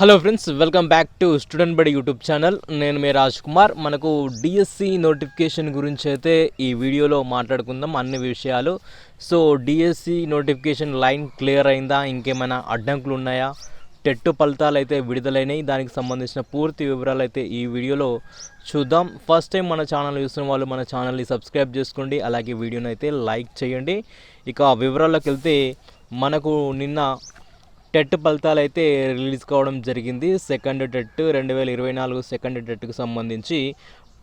Hello friends welcome back to student Badi YouTube channel నేను మీ రాజ్ కుమార్. మనకు డిఎస్సి నోటిఫికేషన్ గురించి అయితే ఈ వీడియోలో మాట్లాడుకుందాం అన్ని విషయాలు. So DSC notification line clear అయిందా? ఇంకేమైనా అడ్డంకులు ఉన్నాయా? టెట్ ఫలితాలు అయితే విడుదలైనాయి. దానికి సంబంధించిన పూర్తి వివరాలు అయితే ఈ వీడియోలో చూద్దాం. ఫస్ట్ టైం మన ఛానల్ చూస్తున్న వాళ్ళు మన ఛానల్ని సబ్స్క్రైబ్ చేసుకోండి. అలాగే వీడియోని అయితే లైక్ చేయండి. ఇక వివరాల్లోకి వెళ్తే మనకు నిన్న టెట్ ఫలితాలు అయితే రిలీజ్ కావడం జరిగింది. సెకండ్ టెట్ రెండు వేల ఇరవై నాలుగు సెకండ్ టెట్కి సంబంధించి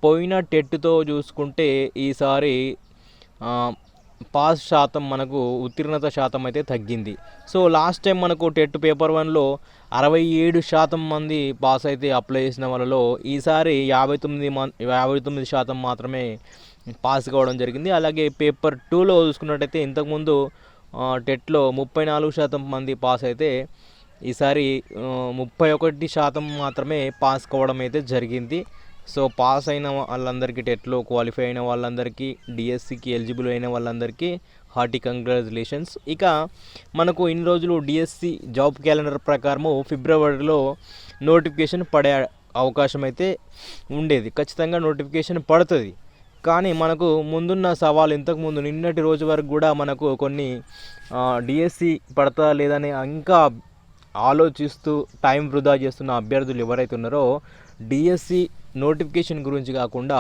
పోయిన టెట్తో చూసుకుంటే ఈసారి పాస్ శాతం మనకు ఉత్తీర్ణత శాతం అయితే తగ్గింది. సో లాస్ట్ టైం మనకు టెట్ పేపర్ వన్లో అరవై ఏడు శాతం మంది పాస్ అయితే అప్లై చేసిన వాళ్ళలో ఈసారి యాభై తొమ్మిది మం యాభై తొమ్మిది శాతం మాత్రమే పాస్ కావడం జరిగింది. అలాగే పేపర్ టూలో చూసుకున్నట్టయితే ఇంతకుముందు టెట్లో ముప్పై నాలుగు శాతం మంది పాస్ అయితే ఈసారి ముప్పై ఒకటి శాతం మాత్రమే పాస్ కావడం అయితే జరిగింది. సో పాస్ అయిన వాళ్ళందరికీ టెట్లో క్వాలిఫై అయిన వాళ్ళందరికీ డిఎస్సికి ఎలిజిబుల్ అయిన వాళ్ళందరికీ హార్టీ కంగ్రాచులేషన్స్. ఇక మనకు ఇన్ని రోజులు డిఎస్సి జాబ్ క్యాలెండర్ ప్రకారము ఫిబ్రవరిలో నోటిఫికేషన్ పడే అవకాశం అయితే ఉండేది. ఖచ్చితంగా నోటిఫికేషన్ పడుతుంది. కానీ మనకు ముందున్న సవాల్ ఇంతకుముందు నిన్నటి రోజు వరకు కూడా మనకు కొన్ని డిఎస్సి పడతా లేదని ఇంకా ఆలోచిస్తూ టైం వృధా చేస్తున్న అభ్యర్థులు ఎవరైతే ఉన్నారో డిఎస్సి నోటిఫికేషన్ గురించి కాకుండా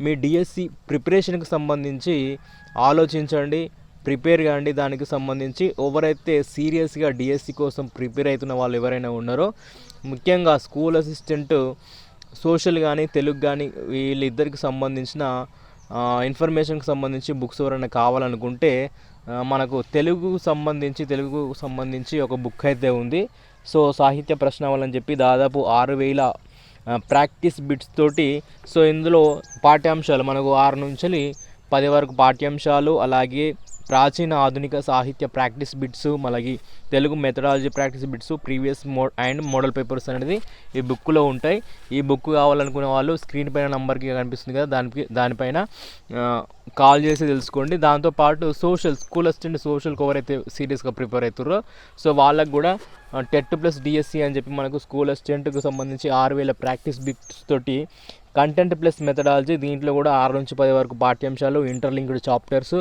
మీ డిఎస్సి ప్రిపరేషన్కి సంబంధించి ఆలోచించండి ప్రిపేర్ కాండి. దానికి సంబంధించి ఎవరైతే సీరియస్గా డిఎస్సి కోసం ప్రిపేర్ అవుతున్న వాళ్ళు ఎవరైనా ఉన్నారో ముఖ్యంగా స్కూల్ అసిస్టెంట్ సోషల్ కానీ తెలుగు కానీ వీళ్ళిద్దరికి సంబంధించిన ఇన్ఫర్మేషన్కి సంబంధించి బుక్స్ ఎవరైనా కావాలనుకుంటే మనకు తెలుగు సంబంధించి తెలుగు సంబంధించి ఒక బుక్ అయితే ఉంది. సో సాహిత్య ప్రశ్నావళి అని చెప్పి దాదాపు ఆరు వేల ప్రాక్టీస్ బిట్స్ తోటి సో ఇందులో పాఠ్యాంశాలు మనకు ఆరు నుంచి పది వరకు పాఠ్యాంశాలు అలాగే ప్రాచీన ఆధునిక సాహిత్య ప్రాక్టీస్ బిట్స్ అలాగే Telugu methodology practice bits previous మో అండ్ మోడల్ పేపర్స్ అనేది ఈ బుక్లో ఉంటాయి. ఈ బుక్ కావాలనుకునే వాళ్ళు స్క్రీన్ పైన నెంబర్కి కనిపిస్తుంది కదా దానికి దానిపైన కాల్ చేసి తెలుసుకోండి. దాంతోపాటు సోషల్ స్కూల్ అసిస్టెంట్ సోషల్ ఎవరైతే సీరియస్గా ప్రిపేర్ అవుతారో సో వాళ్ళకు కూడా టెట్ ప్లస్ డిఎస్సి అని చెప్పి మనకు స్కూల్ అసిస్టెంట్కి సంబంధించి ఆరు వేల ప్రాక్టీస్ బిట్స్ తోటి కంటెంట్ ప్లస్ మెథడాలజీ దీంట్లో కూడా ఆరు నుంచి పది వరకు పాఠ్యాంశాలు interlinked chapters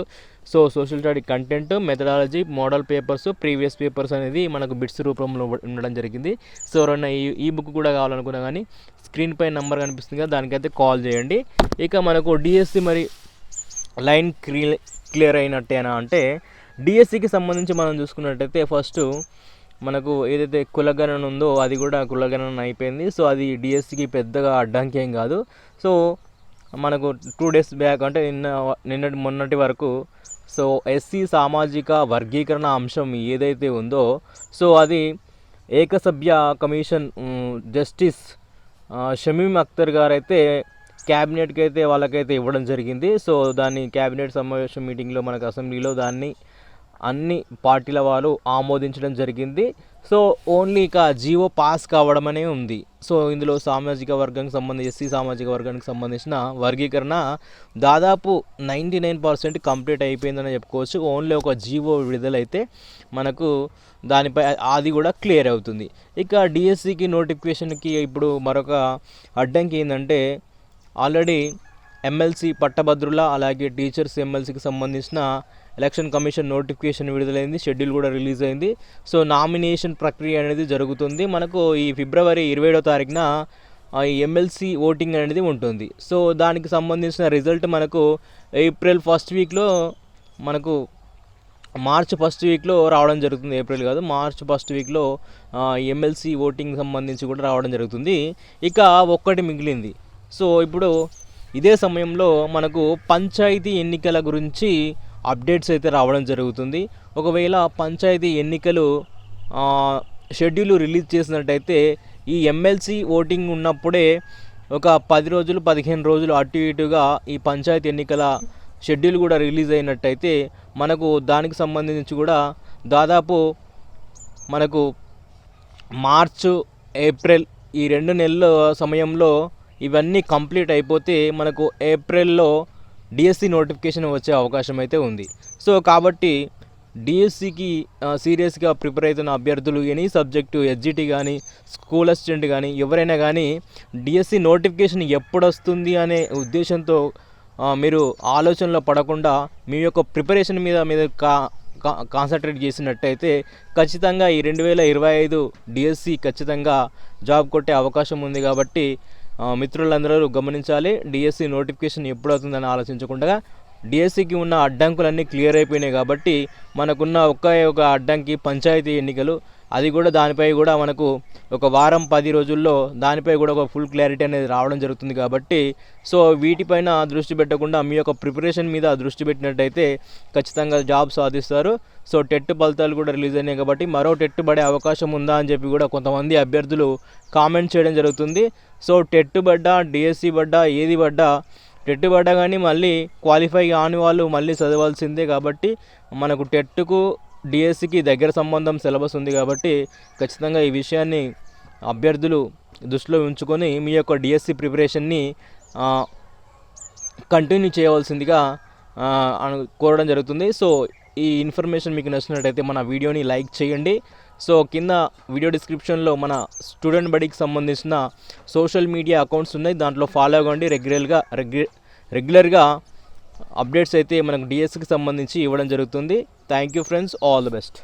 so social study content methodology model papers previous papers అనేది మనకు బిట్స్ రూపంలో ఉండడం జరిగింది. సో ఎవరైనా ఈ ఈ బుక్ కూడా కావాలనుకున్నా కానీ స్క్రీన్ పై నెంబర్ కనిపిస్తుంది కదా దానికైతే కాల్ చేయండి. ఇక మనకు డిఎస్సి మరి లైన్ క్లియర్ క్లియర్ అయినట్టేనా అంటే డిఎస్సికి సంబంధించి మనం చూసుకున్నట్టయితే ఫస్ట్ మనకు ఏదైతే కులగణన ఉందో అది కూడా కులగణన అయిపోయింది. సో అది డిఎస్సికి పెద్దగా అడ్డంకి ఏం కాదు. సో మనకు టూ డేస్ బ్యాక్ అంటే నిన్న నిన్నటి మొన్నటి వరకు సో ఎస్సీ సామాజిక వర్గీకరణ అంశం ఏదైతే ఉందో సో అది ఏకసభ్య కమిషన్ జస్టిస్ షమీమ్ షమీం అఖ్తర్ గారు అయితే క్యాబినెట్కి అయితే వాళ్ళకైతే ఇవ్వడం జరిగింది. సో దాన్ని క్యాబినెట్ సమావేశం మీటింగ్లో మనకు అసెంబ్లీలో దాన్ని అన్ని పార్టీల వారు ఆమోదించడం జరిగింది. సో ఓన్లీ ఇక జీవో పాస్ కావడం అనే ఉంది. సో ఇందులో సామాజిక వర్గానికి సంబంధించి ఎస్సీ సామాజిక వర్గానికి సంబంధించిన వర్గీకరణ దాదాపు నైంటీ నైన్ పర్సెంట్ కంప్లీట్ అయిపోయిందని చెప్పుకోవచ్చు. ఓన్లీ ఒక జీవో విడుదలైతే మనకు దానిపై అది కూడా క్లియర్ అవుతుంది. ఇక డిఎస్సికి నోటిఫికేషన్కి ఇప్పుడు మరొక అడ్డంకి ఏంటంటే ఆల్రెడీ ఎమ్మెల్సీ పట్టభద్రుల అలాగే టీచర్స్ ఎమ్మెల్సీకి సంబంధించిన ఎలక్షన్ కమిషన్ నోటిఫికేషన్ విడుదలైంది షెడ్యూల్ కూడా రిలీజ్ అయింది సో నామినేషన్ ప్రక్రియ అనేది జరుగుతుంది. మనకు ఈ ఫిబ్రవరి ఇరవై ఏడో తారీఖున ఎమ్మెల్సీ ఓటింగ్ అనేది ఉంటుంది. సో దానికి సంబంధించిన రిజల్ట్ మనకు ఏప్రిల్ ఫస్ట్ వీక్లో మనకు మార్చ్ ఫస్ట్ వీక్లో రావడం జరుగుతుంది. ఏప్రిల్ కాదు మార్చ్ ఫస్ట్ వీక్లో ఎమ్మెల్సీ ఓటింగ్ సంబంధించి కూడా రావడం జరుగుతుంది. ఇక ఒక్కటి మిగిలింది. సో ఇప్పుడు ఇదే సమయంలో మనకు పంచాయతీ ఎన్నికల గురించి అప్డేట్స్ అయితే రావడం జరుగుతుంది. ఒకవేళ పంచాయతీ ఎన్నికలు షెడ్యూల్ రిలీజ్ చేసినట్టయితే ఈ ఎమ్మెల్సీ ఓటింగ్ ఉన్నప్పుడే ఒక పది రోజులు పదిహేను రోజులు అటు ఇటుగా ఈ పంచాయతీ ఎన్నికల షెడ్యూల్ కూడా రిలీజ్ అయినట్టయితే మనకు దానికి సంబంధించి కూడా దాదాపు మనకు మార్చు ఏప్రిల్ ఈ రెండు నెలల సమయంలో ఇవన్నీ కంప్లీట్ అయిపోతే మనకు ఏప్రిల్లో డిఎస్సి నోటిఫికేషన్ వచ్చే అవకాశం అయితే ఉంది. సో కాబట్టి డిఎస్సికి సీరియస్గా ప్రిపేర్ అవుతున్న అభ్యర్థులు ఎనీ సబ్జెక్టు ఎస్జిటి కానీ స్కూల్ అసిస్టెంట్ కానీ ఎవరైనా కానీ డిఎస్సి నోటిఫికేషన్ ఎప్పుడు వస్తుంది అనే ఉద్దేశంతో మీరు ఆలోచనలో పడకుండా మీ యొక్క ప్రిపరేషన్ మీద మీద కా కాన్సన్ట్రేట్ చేసినట్టయితే ఖచ్చితంగా ఈ రెండు వేల ఇరవై ఐదు డిఎస్సి ఖచ్చితంగా జాబ్ కొట్టే అవకాశం ఉంది కాబట్టి మిత్రులందరూ గమనించాలి. డిఎస్సి నోటిఫికేషన్ ఎప్పుడు అవుతుందని ఆలోచించకుండా డిఎస్సికి ఉన్న అడ్డంకులన్నీ క్లియర్ అయిపోయినాయి కాబట్టి మనకున్న ఒక్క ఒక అడ్డంకి పంచాయతీ ఎన్నికలు. అది కూడా దానిపై కూడా మనకు ఒక వారం పది రోజుల్లో దానిపై కూడా ఒక ఫుల్ క్లారిటీ అనేది రావడం జరుగుతుంది కాబట్టి సో వీటిపైన దృష్టి పెట్టకుండా మీ యొక్క ప్రిపరేషన్ మీద దృష్టి పెట్టినట్టయితే ఖచ్చితంగా జాబ్ సాధిస్తారు. సో టెట్ ఫలితాలు కూడా రిలీజ్ అయినాయి కాబట్టి మరో టెట్ పడే అవకాశం ఉందా అని చెప్పి కూడా కొంతమంది అభ్యర్థులు కామెంట్ చేయడం జరుగుతుంది. సో టెట్ పడ్డా డిఎస్సి పడ్డా ఏది పడ్డా టెట్ పడ్డా కానీ మళ్ళీ క్వాలిఫై కాని వాళ్ళు మళ్ళీ చదవాల్సిందే కాబట్టి మనకు టెట్కు డిఎస్సికి దగ్గర సంబంధం సిలబస్ ఉంది కాబట్టి ఖచ్చితంగా ఈ విషయాన్ని అభ్యర్థులు దృష్టిలో ఉంచుకొని మీ యొక్క డిఎస్సి ప్రిపరేషన్ని కంటిన్యూ చేయవలసిందిగా కోరడం జరుగుతుంది. సో ఈ ఇన్ఫర్మేషన్ మీకు నచ్చినట్టయితే మన వీడియోని లైక్ చేయండి. సో కింద వీడియో డిస్క్రిప్షన్లో మన స్టూడెంట్ బడికి సంబంధించిన సోషల్ మీడియా అకౌంట్స్ ఉన్నాయి. దాంట్లో ఫాలో అవ్వండి. రెగ్యులర్గా రెగ్యు రెగ్యులర్గా అప్డేట్స్ అయితే మనకు డిఎస్కి సంబంధించి ఇవ్వడం జరుగుతుంది. Thank you friends all the best